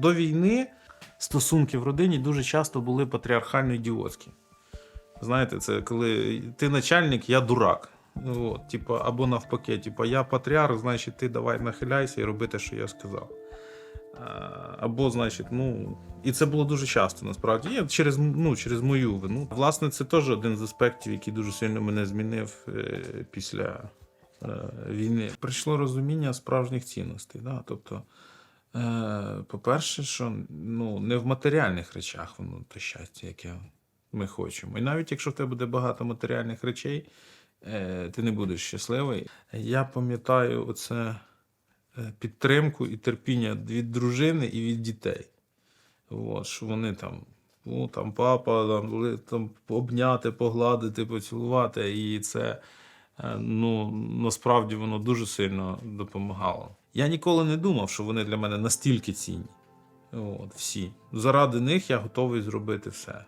До війни стосунки в родині дуже часто були патріархально ідіотські. Знаєте, це коли ти начальник, я дурак. От, типа, або навпаки, типа, я патріарх, значить, ти давай нахиляйся і роби те, що я сказав. Або, значить, ну. І це було дуже часто насправді. Я через, ну, через мою вину. Власне, це теж один з аспектів, який дуже сильно мене змінив е, після е, війни. Прийшло розуміння справжніх цінностей. Да? Тобто, по-перше, що ну, не в матеріальних речах воно те щастя, яке ми хочемо. І навіть якщо в тебе буде багато матеріальних речей, е, ти не будеш щасливий. Я пам'ятаю оце е, підтримку і терпіння від дружини і від дітей. От, що вони там, ну там папа, там, там обняти, погладити, поцілувати. І це е, ну, насправді воно дуже сильно допомагало. Я ніколи не думав, що вони для мене настільки цінні. От, всі. Заради них я готовий зробити все.